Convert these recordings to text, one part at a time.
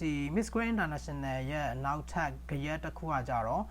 ဒီ Miss Grand International ရဲ့နောက်ထပ်ကြရက်တစ်ခုကကြတော့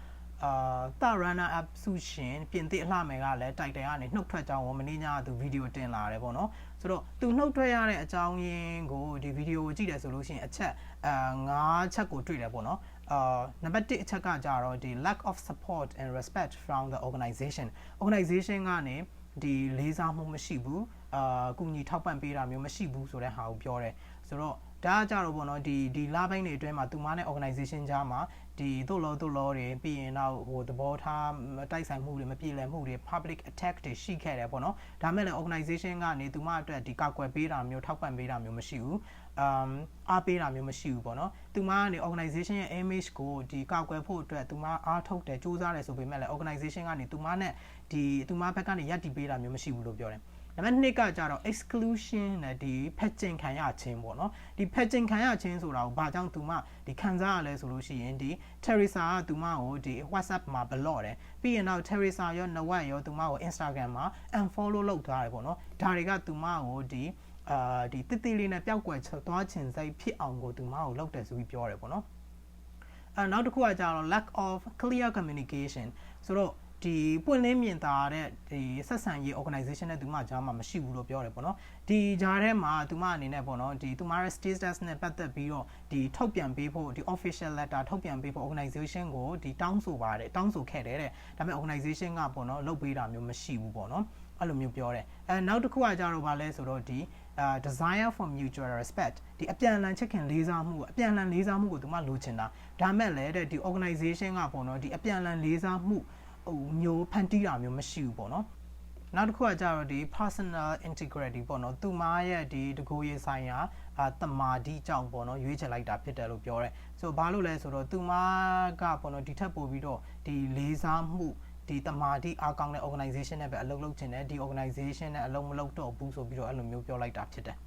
အာတာ runner up ဆုရှင်ပြင်သစ်အလှမယ်ကလည်းတိုက်တယ်ကနေနှုတ်ထွက်ကြောင်းကိုမင်းညာသူဗီဒီယိုတင်လာတယ်ပေါ့နော်ဆိုတော့သူနှုတ်ထွက်ရတဲ့အကြောင်းရင်းကိုဒီဗီဒီယိုကိုကြည့်တယ်ဆိုလို့ရှိရင်အချက်အာ၅ချက်ကိုတွေ့တယ်ပေါ့နော်အာနံပါတ်1အချက်ကကြတော့ဒီ lack of support and respect from the organization organization ကနေဒီလေးစားမှုမရှိဘူးအာကုညီထောက်ပံ့ပေးတာမျိုးမရှိဘူးဆိုတဲ့ဟာကိုပြောတယ်ဆိုတော့ ဒါကကြတော့ပေါ့နော်ဒီဒီလပိုင်းတွေအတွင်းမှာသူမနဲ့ organization ကြားမှာဒီတို့လောတို့လောတွေပြီးရင်တော့ဟိုသဘောထားမတိုက်ဆိုင်မှုတွေမပြေလည်မှုတွေ public attack တွေရှိခဲ့တယ်ပေါ့နော်ဒါမဲ့လည်း organization ကနေသူမအတွက်ဒီကောက်ွယ်ပေးတာမျိုးထောက်ပံ့ပေးတာမျိုးမရှိဘူးအမ်အားပေးတာမျိုးမရှိဘူးပေါ့နော်သူမကနေ organization ရဲ့ image ကိုဒီကောက်ွယ်ဖို့အတွက်သူမအားထုတ်တယ်စူးစမ်းတယ်ဆိုပေမဲ့လည်း organization ကနေသူမနဲ့ဒီသူမဘက်ကနေရပ်တည်ပေးတာမျိုးမရှိဘူးလို့ပြောတယ် နံပါတ်2ကကြတော့ exclusion နဲ့ဒီဖက်ကျင်ခံရခြင်းပေါ့နော်ဒီဖက်ကျင်ခံရခြင်းဆိုတာကိုဘာကြောင့်သူမဒီခံစားရလဲဆိုလို့ရှိရင်ဒီ Teresa ကသူမကိုဒီ WhatsApp မှာ block တယ်ပြီးရင်တော့ Teresa ရော Nawat ရောသူမကို Instagram မှာ unfollow လုပ်ထားတယ်ပေါ့နော်ဒါတွေကသူမကိုဒီအာဒီတိတိလေးနဲ့ပျောက်ကွယ်သွားခြင်းစိတ်ဖြစ်အောင်ကိုသူမကိုလုပ်တယ်ဆိုပြီးပြောတယ်ပေါ့နော်အဲနောက်တစ်ခုကကြတော့ lack of clear communication ဆိုတော့ ဒီပွင့်လင်းမြင်သာတဲ့ဒီဆက်ဆံရေး organization နဲ့သူမကြားမှာမရှိဘူးလို့ပြောတယ်ပေါ့နော်ဒီကြားထဲမှာသူမအနေနဲ့ပေါ့နော်ဒီသူမရဲ့ status နဲ့ပတ်သက်ပြီးတော့ဒီထုတ်ပြန်ပေးဖို့ဒီ official letter ထုတ်ပြန်ပေးဖို့ organization ကိုဒီတောင်းဆိုပါတယ်တောင်းဆိုခဲ့တယ်တဲ့ဒါပေမဲ့ organization ကပေါ့နော်လုပ်ပေးတာမျိုးမရှိဘူးပေါ့နော်အဲ့လိုမျိုးပြောတယ်အဲနောက်တစ်ခုကကြတော့ဗာလဲဆိုတော့ဒီအာ desire for mutual respect ဒီအပြန်အလှန်ချစ်ခင်လေးစားမှုအပြန်အလှန်လေးစားမှုကိုသူမလိုချင်တာဒါမဲ့လည်းတဲ့ဒီ organization ကပေါ့နော်ဒီအပြန်အလှန်လေးစားမှု ဟိုမျိုးဖန်တီးတာမျိုးမရှိဘူးပေါ့နော်နောက်တစ်ခုကကြတော့ဒီ personal integrity ပေါ့နော်သူမရဲ့ဒီတကူရေးဆိုင်ရာအာတမာတိကြောင့်ပေါ့နော်ရွေးချယ်လိုက်တာဖြစ်တယ်လို့ပြောတယ်ဆိုဘာလို့လဲဆိုတော့သူမကပေါ့နော်ဒီထက်ပိုပြီးတော့ဒီလေးစားမှုဒီတမာတိအားကောင်းတဲ့ organization နဲ့ပဲအလုပ်လုပ်ချင်တယ်ဒီ organization နဲ့အလုပ်မလုပ်တော့ဘူးဆိုပြီးတော့အဲ့လိုမျိုးပြောလိုက်တာဖြစ်တယ်